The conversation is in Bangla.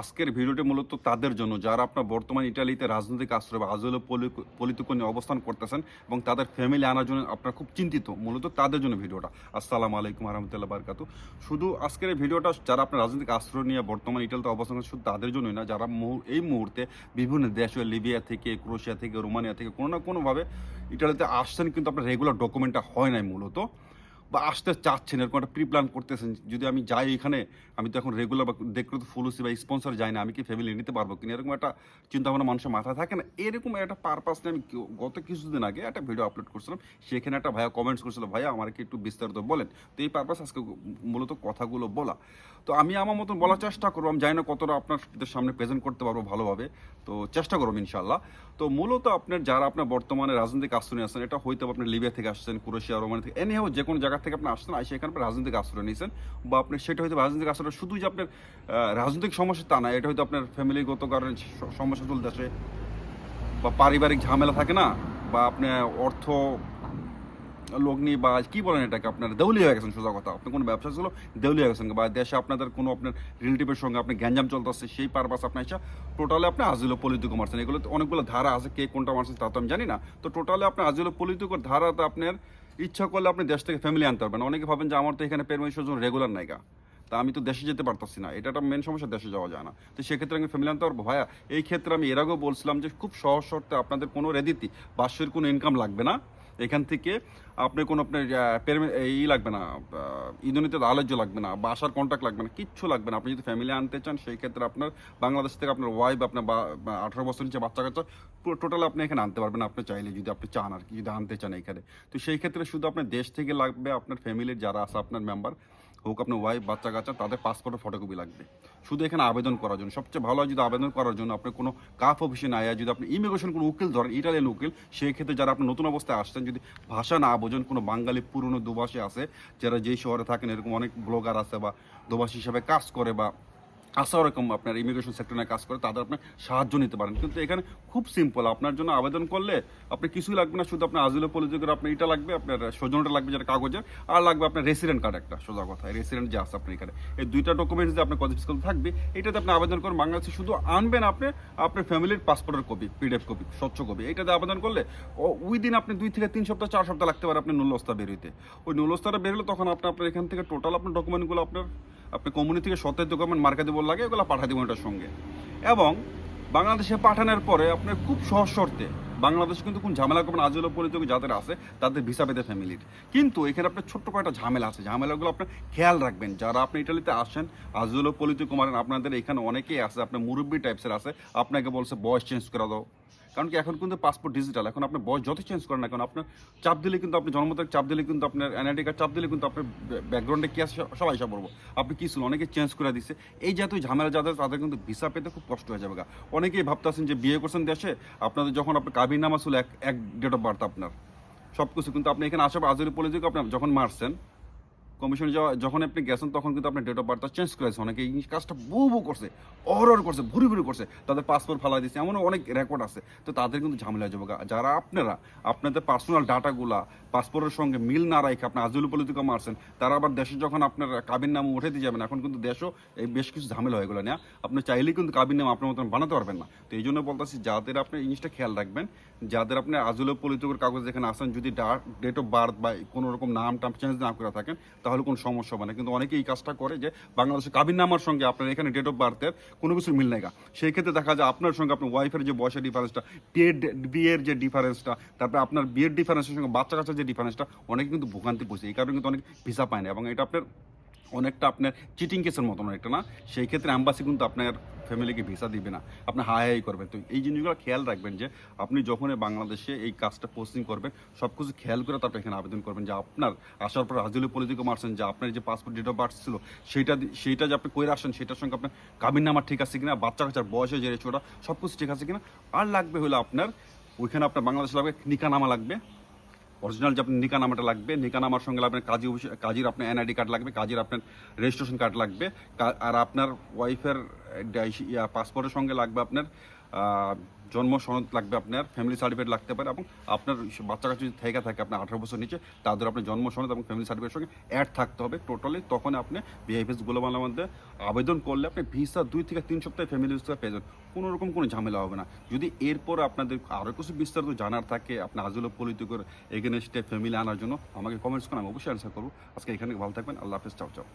আজকের ভিডিওটি মূলত তাদের জন্য, যারা আপনার বর্তমান ইটালিতে রাজনৈতিক আশ্রয় বা আজল পলিতিক অবস্থান করতেছেন এবং তাদের ফ্যামিলি আনার জন্য আপনার খুব চিন্তিত, মূলত তাদের জন্য ভিডিওটা। আসসালামু আলাইকুম রহমতুল্লাহ বারকাতু শুধু আজকের এই ভিডিওটা, যারা আপনার রাজনৈতিক আশ্রয় নিয়ে বর্তমান ইটালিতে অবস্থান করেন শুধু তাদের জন্যই না, যারা এই মুহূর্তে বিভিন্ন দেশ, লিবিয়া থেকে ক্রোশিয়া থেকে, রোমানিয়া থেকে কোনো না কোনোভাবে ইটালিতে আসছেন, কিন্তু আপনার রেগুলার ডকুমেন্টটা হয় নাই মূলত। বা আসতে চাচ্ছেন, এরকম একটা প্রি প্ল্যান করতেছেন, যদি আমি যাই এখানে, আমি তো এখন রেগুলার বা দেখতে তো ফুলুসি বা স্পন্সর যাই না, আমি কি ফ্যামিলি নিতে পারব কিনা, এরকম একটা চিন্তা ভাবনা মানুষের মাথায় থাকে না। এরকম একটা পারপাস নিয়ে আমি গত কিছুদিন আগে একটা ভিডিও আপলোড করছিলাম, সেখানে একটা ভাইয়া কমেন্টস করছিল, ভাইয়া আমাকে একটু বিস্তারিত বলেন? তো এই পারপাস আজকে মূলত কথাগুলো বলা। তো আমি আমার মতন বলার চেষ্টা করব, আমি জানি না কতটা আপনার সামনে প্রেজেন্ট করতে পারব ভালোভাবে, তো চেষ্টা করব ইনশাল্লাহ তো মূলত আপনার, যারা আপনার বর্তমানে রাজনৈতিক আশ্রয় আসছেন এটা হয়তো আপনি লিবিয়া থেকে আসছেন ক্রোশিয়া রোমানিয়া থেকে এনি যে কোনো জায়গা থেকে আপনি আসছেন আসে এখানে রাজনৈতিক আশ্রয় নিয়েছেন বা আপনি সেটা হয়তো রাজনৈতিক আশ্রয়, শুধু যে আপনার রাজনৈতিক সমস্যা তা না, এটা হয়তো আপনার ফ্যামিলিগত কারণে সমস্যা চলতেছে বা পারিবারিক ঝামেলা থাকে না বা আপনি অর্থ লগ্নি বা কি বলেন এটাকে, আপনার দেউলিয়া হয়ে গেছেন সোজা কথা, আপনি কোনো ব্যবসা ছিল দেউলিয়া হয়ে গেছেন, বা দেশে আপনাদের কোনো আপনার রিলেটিভের সঙ্গে আপনি গ্যাঞ্জাম চলতেছে, সেই পারপাস আপনার এসে টোটালি আপনি আজিলো পলিটিকো মারছেন এগুলো অনেকগুলো ধারা আছে, কে কোনটা মারছেন তা তো আমি জানি না, তো টোটালে আপনি আজিলো পলিটিকোর ধারাতে আপনার ইচ্ছা করলে আপনি দেশ থেকে ফ্যামিলি আনতে পারবেন। অনেকে ভাবেন যে আমার তো এখানে পেরমিশন রেগুলার নাইকা তা আমি তো দেশে যেতে পারতাছি না। এটা একটা মেন সমস্যা, দেশে যাওয়া যায় না। তো সেক্ষেত্রে আমি ফ্যামিলি আনতে পারব? ভাইয়া, এই ক্ষেত্রে আমি এর আগেও বলছিলাম যে খুব সহজ শর্তে আপনাদের কোনো রেদিতি বাসের কোনো ইনকাম লাগবে না। এখান থেকে আপনি কোনো আপনার ই লাগবে না ইন্দোনেতে আলোচ্য লাগবে না বাসার কন্ট্যাক্ট লাগবে না, কিচ্ছু লাগবে না। আপনি যদি ফ্যামিলি আনতে চান, সেই ক্ষেত্রে আপনার বাংলাদেশ থেকে আপনার ওয়াইফ আপনার আঠারো বছর নিচে বাচ্চা কাচ্চা, পুরো টোটাল আপনি এখানে আনতে পারবেন, আপনি চাইলে যদি আপনি চান আর কি, যদি আনতে চান এখানে। তো সেই ক্ষেত্রে শুধু আপনার দেশ থেকে লাগবে, আপনার ফ্যামিলির যারা আছে, আপনার মেম্বার হোক আপনার ওয়াইফ বাচ্চা কাচ্চা, তাদের পাসপোর্টের ফটোকপি লাগবে। শুধু এখানে আবেদন করার জন্য। সবচেয়ে ভালো হয় যদি আবেদন করার জন্য আপনি কোনো কাফ অফিসে না আয়া যদি আপনি ইমিগ্রেশন কোনো উকিল ধরেন ইটালিয়ান উকিল সেই ক্ষেত্রে যারা আপনি নতুন অবস্থায় আসছেন, যদি ভাষা না বোঝেন, কোনো বাঙালি পুরনো দুভাষী আছে, যারা যেই শহরে থাকেন, এরকম অনেক ব্লগার আছে বা দুভাষী হিসাবে কাজ করে বা আসা ওরকম আপনার ইমিগ্রেশন সেক্টরে কাজ করে, তাদের আপনার সাহায্য নিতে পারেন। কিন্তু এখানে খুব সিম্পল আপনার জন্য আবেদন করলে আপনি কিছুই লাগবে না, শুধু আপনার আজিলো পলিটিকের আপনার এটা লাগবে, আপনার সজনটা লাগবে যেটা কাগজের আর লাগবে আপনার রেসিডেন্ট কার্ড একটা, সোজা কথা রেসিডেন্ট যে আছে আপনার এখানে। এই দুইটা ডকুমেন্টস যে আপনার কলেজ থাকবে, এটাতে আপনি আবেদন করেন। বাংলাদেশে শুধু আনবেন আপনি, আপনার ফ্যামিলির পাসপোর্টের কপি পিডিএফ কপি স্বচ্ছ কপি এটাতে আবেদন করলে উইদিন আপনি দুই থেকে তিন সপ্তাহ, চার সপ্তাহ লাগতে পারে আপনার নুলস্তা বেরোতে ওই নুলস্তাটা বেরোলে তখন আপনি, আপনার এখান থেকে টোটাল আপনার ডকুমেন্টগুলো আপনার, আপনি কমিউনি থেকে সত্যায়িত ডকুমেন্ট মার্কা দিব লাগে এগুলো পাঠা দিব এটার সঙ্গে। এবং বাংলাদেশে পাঠানোর পরে আপনার খুব সহজ শর্তে, বাংলাদেশে কিন্তু কোন ঝামেলা করবেন আজল পরিচয় যাদের আছে, তাদের ভিসা পেতে ফ্যামিলির কিন্তু এখানে আপনার ছোট্ট কয়েকটা ঝামেলা আছে, ঝামেলাগুলো আপনার খেয়াল রাখবেন। যারা আপনি ইটালিতে আসেন আজল পলিতে কুমারেন আপনাদের এখানে অনেকেই আছে, আপনার মুরব্বী টাইপসের আছে, আপনাকে বলছে বয়স চেঞ্জ করা দাও। কারণ কি এখন কিন্তু পাসপোর্ট ডিজিটাল এখন আপনার বয়স যত চেঞ্জ করেন না কেন, আপনার চাপ দিলে কিন্তু আপনি জন্ম তারিখ, চাপ দিলে কিন্তু আপনার এনআইডি কার্ড চাপ দিলে কিন্তু আপনার ব্যাকগ্রাউন্ডে কি আছে সবাই সব বলব। আপনি কি শুনুন, অনেকে চেঞ্জ করে দিচ্ছে এই জাতীয় ঝামেলা যাদের, তাদের কিন্তু ভিসা পেতে খুব কষ্ট হয়ে যাবে। অনেকেই ভাবতেছেন যে বিয়ে করছেন দেশে, আপনাদের যখন আপনার কাবির নামা ছিল এক এক ডেট অফ বার্থ আপনার। সব কিছু কিন্তু আপনি এখানে আসার আজরি পলিটিক আপনি যখন মারছেন কমিশনে যখন আপনি গেছেন, তখন কিন্তু আপনার ডেট অফ বার্থটা চেঞ্জ করেছে। অনেকে এই কাজটা বহু বহু করছে অহরর করছে, ভুরি ভুরি করছে। তাদের পাসপোর্ট ফালাই দিচ্ছে এমনও অনেক রেকর্ড আছে। তো তাদের কিন্তু ঝামেলা যাবে। যারা আপনারা, আপনাদের পার্সোনাল ডাটাগুলা পাসপোর্টের সঙ্গে মিল না রাখে আপনি আজুল পলিটিকা মারছেন, তারা আবার দেশে যখন আপনার কাবির নাম উঠে দিয়ে যাবেন, এখন কিন্তু দেশও এই বেশ কিছু ঝামেলা হয়ে গেলো। না আপনি চাইলেই কিন্তু কাবির নাম আপনার মতন বানাতে পারবেন না। তো এই জন্য বলতেছি, যাদের আপনি এই জিনিসটা খেয়াল রাখবেন, যাদের আপনি আজুল পলিটিকের কাগজ যেখানে আসেন যদি ডেট অফ বার্থ বা কোনো রকম নাম টাম চেঞ্জ না করে থাকেন, তাহলে কোনো সমস্যা হবে না কিন্তু অনেকে এই কাজটা করে যে বাংলাদেশের কাবিন নামার সঙ্গে আপনার এখানে ডেট অফ বার্থের কোনো কিছু মিল নেই। সেই ক্ষেত্রে দেখা যায় আপনার সঙ্গে আপনার ওয়াইফের যে বয়সের ডিফারেন্সটা বিয়ের বিয়ের যে ডিফারেন্সটা তারপরে আপনার বিয়ের ডিফারেন্সের সঙ্গে বাচ্চা কাচ্চার যে ডিফারেন্সটা অনেকে কিন্তু ভোগান্তি পড়ছে এই কারণে কিন্তু অনেক ভিসা পায় না এবং এটা আপনার অনেকটা আপনার চিটিং কেসের মতন একটা না? সেই ক্ষেত্রে অ্যাম্বাসি কিন্তু আপনার ফ্যামিলিকে ভিসা দিবে না। আপনি হাই হাই করবেন। তো এই জিনিসগুলো খেয়াল রাখবেন যে, আপনি যখন বাংলাদেশে এই কাজটা পোস্টিং করবেন সব কিছু খেয়াল করে তারপর এখানে আবেদন করবেন যে আপনার, আসার পর রাজুলি পলিটিকে মারছেন যে আপনার যে পাসপোর্ট ডেট অফ বার্থ ছিল সেইটা সেইটা যে আপনি কইরে আসেন সেটার সঙ্গে আপনার কাবিন নামার ঠিক আছে কিনা, বাচ্চা কাচ্চার বয়সে যে রেশোটা সব কিছু ঠিক আছে কিনা? আর লাগবে হলো আপনার, ওইখানে আপনার বাংলাদেশে লাগবে, নিকানামা লাগবে। অরিজিনাল যে আপনার নিকানামাটা লাগবে নিকানামার সঙ্গে আপনার কাজী কাজীর আপনার এনআইডি কার্ড লাগবে, কাজীর আপনার রেজিস্ট্রেশন কার্ড লাগবে আর আপনার ওয়াইফের পাসপোর্টের সঙ্গে লাগবে আপনার জন্ম সনদ লাগবে আপনার ফ্যামিলি সার্টিফিকেট লাগতে পারে এবং আপনার বাচ্চা কাছে যদি থেকে থাকে আপনার আঠারো বছর নিচে, তাদের আপনার জন্ম সনদ এবং ফ্যামিলি সার্টিফিকেটের সঙ্গে অ্যাড থাকতে হবে টোটালি তখন আপনি বিআইপিএস গ্লোবালের মধ্যে আবেদন করলে আপনি ভিসা দুই থেকে তিন সপ্তাহে ফ্যামিলি ভিসা পেয়ে যাবেন। কোনো রকম কোনো ঝামেলা হবে না। যদি এরপর আপনাদের আরও কিছু বিস্তারিত জানার থাকে, আপনি আজুলো পলিটিকর এগেনস্টে ফ্যামিলি আনার জন্য, আমাকে কমেন্টস করেন আমি অবশ্যই অ্যান্সার করব। আজকে এখানে ভালো থাকবেন। আল্লাহ হাফিজ। চাও চাও।